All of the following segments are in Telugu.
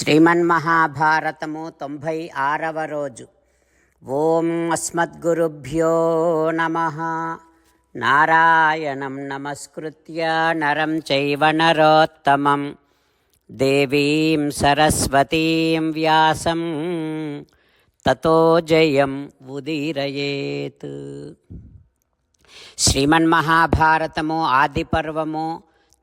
శ్రీమన్మహాభారతము తొంభై ఆరవ రోజు ఓం అస్మద్గురుభ్యో నమ నారాయణం నమస్కృత్య నరం చైవ నరోత్తమం దేవీం సరస్వతీం వ్యాసం తతో జయం ఉదీరయేత్ శ్రీమన్మహాభారతము ఆదిపర్వము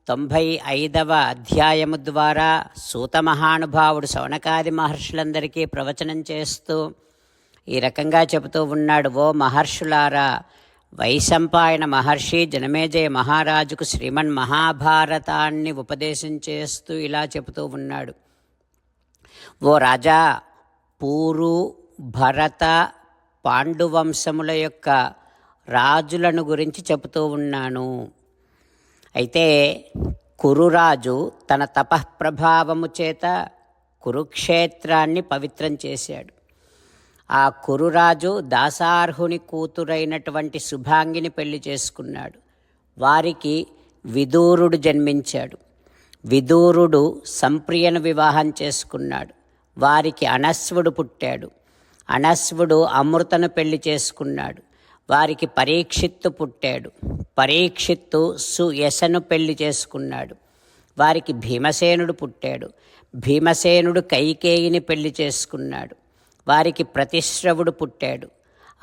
తొంభై ఐదవ అధ్యాయము ద్వారా సూత మహానుభావుడు శౌనకాది మహర్షులందరికీ ప్రవచనం చేస్తూ ఈ రకంగా చెబుతూ ఉన్నాడు ఓ మహర్షులారా వైశంపాయన మహర్షి జనమేజయ మహారాజుకు శ్రీమన్ మహాభారతాన్ని ఉపదేశం చేస్తూ ఇలా చెబుతూ ఉన్నాడు. ఓ రాజా పూరు భరత పాండువంశముల యొక్క రాజులను గురించి చెబుతూ ఉన్నాను. అయితే కురురాజు తన తపఃప్రభావము చేత కురుక్షేత్రాన్ని పవిత్రం చేశాడు. ఆ కురురాజు దాసార్హుని కూతురైనటువంటి శుభాంగిని పెళ్ళి చేసుకున్నాడు. వారికి విదూరుడు జన్మించాడు. విదూరుడు సంప్రియను వివాహం చేసుకున్నాడు. వారికి అనస్వుడు పుట్టాడు. అనస్వుడు అమృతను పెళ్ళి చేసుకున్నాడు. వారికి పరీక్షిత్తు పుట్టాడు. పరీక్షిత్తు సుయశను పెళ్ళి చేసుకున్నాడు. వారికి భీమసేనుడు పుట్టాడు. భీమసేనుడు కైకేయిని పెళ్ళి చేసుకున్నాడు. వారికి ప్రతిశ్రవుడు పుట్టాడు.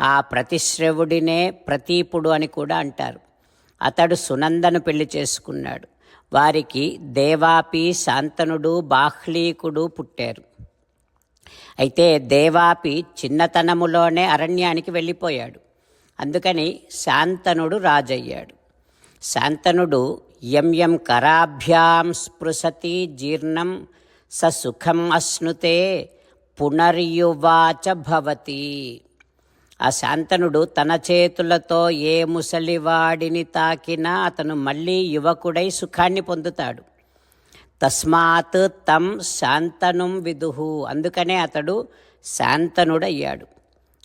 ఆ ప్రతిశ్రవుడినే ప్రతీపుడు అని కూడా అంటారు. అతడు సునందను పెళ్ళి చేసుకున్నాడు. వారికి దేవాపి శాంతనుడు బాహ్లీకుడు పుట్టారు. అయితే దేవాపి చిన్నతనములోనే అరణ్యానికి వెళ్ళిపోయాడు. అందుకని శాంతనుడు రాజయ్యాడు. శాంతనుడు యం కరాభ్యాం స్పృశతి జీర్ణం స సుఖం అశ్నుతే పునర్యువాచ భవతి. ఆ శాంతనుడు తన చేతులతో ఏ ముసలివాడిని తాకినా అతను మళ్ళీ యువకుడై సుఖాన్ని పొందుతాడు. తస్మాత్ తం శాంతనుం విదుహు అందుకనే అతడు శాంతనుడయ్యాడు.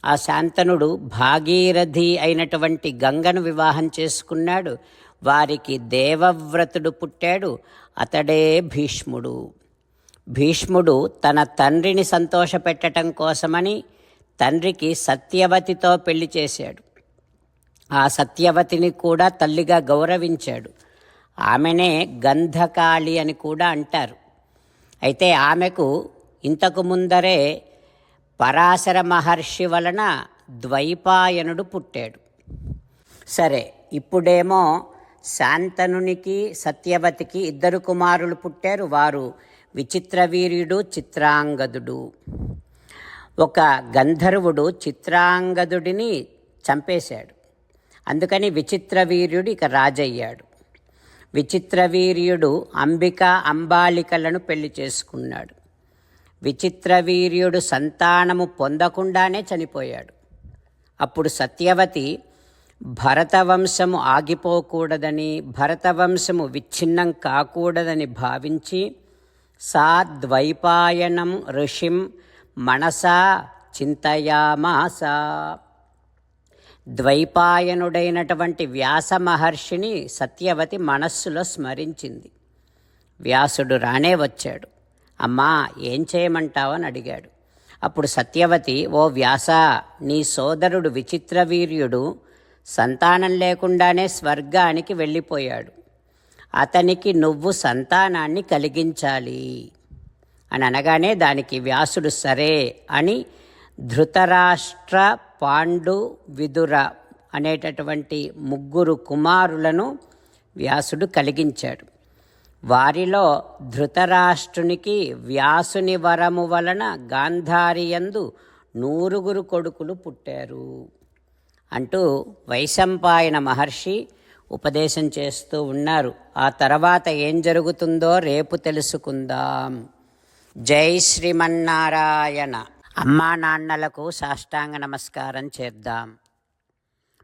ఆ శాంతనుడు భాగీరథి అయినటువంటి గంగను వివాహం చేసుకున్నాడు. వారికి దేవవ్రతుడు పుట్టాడు. అతడే భీష్ముడు. భీష్ముడు తన తండ్రిని సంతోషపెట్టడం కోసమని తండ్రికి సత్యవతితో పెళ్ళి చేశాడు. ఆ సత్యవతిని కూడా తల్లిగా గౌరవించాడు. ఆమెనే గంధకాళి అని కూడా అంటారు. అయితే ఆమెకు ఇంతకు ముందరే పరాశర మహర్షి వలన ద్వైపాయనుడు పుట్టాడు. సరే ఇప్పుడేమో శాంతనునికి సత్యవతికి ఇద్దరు కుమారులు పుట్టారు. వారు విచిత్రవీర్యుడు చిత్రాంగదుడు. ఒక గంధర్వుడు చిత్రాంగదుడిని చంపేశాడు. అందుకని విచిత్రవీర్యుడు ఇక రాజయ్యాడు. విచిత్రవీర్యుడు అంబిక అంబాలికలను పెళ్ళి చేసుకున్నాడు. విచిత్రవీర్యుడు సంతానము పొందకుండానే చనిపోయాడు. అప్పుడు సత్యవతి భరతవంశము ఆగిపోకూడదని భరతవంశము విచ్ఛిన్నం కాకూడదని భావించి సా ద్వైపాయనం ఋషిం మనసా చింతయామాస. ద్వైపాయనుడైనటువంటి వ్యాస మహర్షిని సత్యవతి మనస్సులో స్మరించింది. వ్యాసుడు రానే వచ్చాడు. అమ్మా ఏం చేయమంటావని అడిగాడు. అప్పుడు సత్యవతి ఓ వ్యాస నీ సోదరుడు విచిత్రవీర్యుడు సంతానం లేకుండానే స్వర్గానికి వెళ్ళిపోయాడు. అతనికి నువ్వు సంతానాన్ని కలిగించాలి అని అనగానే దానికి వ్యాసుడు సరే అని ధృతరాష్ట్ర పాండు విదుర అనేటటువంటి ముగ్గురు కుమారులను వ్యాసుడు కలిగించాడు. వారిలో ధృతరాష్ట్రునికి వ్యాసుని వరము వలన గాంధారియందు నూరుగురు కొడుకులు పుట్టారు. అంటూ వైశంపాయన మహర్షి ఉపదేశం చేస్తూ ఉన్నారు. ఆ తర్వాత ఏం జరుగుతుందో రేపు తెలుసుకుందాం. జై శ్రీమన్నారాయణ. అమ్మా నాన్నలకు సాష్టాంగ నమస్కారం చేద్దాం.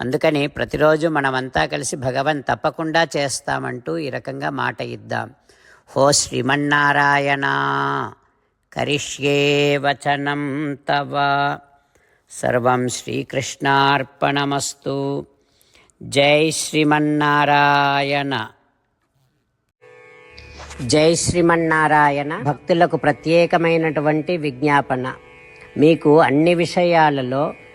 అందుకని ప్రతిరోజు మనమంతా కలిసి భగవన్ తప్పకుండా చేస్తామంటూ ఈ రకంగా మాట ఇద్దాం. హో శ్రీమన్నారాయణ కరిష్యే వచనం తవ. సర్వం శ్రీకృష్ణార్పణమస్తు. జై శ్రీమన్నారాయణ. జై శ్రీమన్నారాయణ. భక్తులకు ప్రత్యేకమైనటువంటి విజ్ఞాపన. మీకు అన్ని విషయాలలో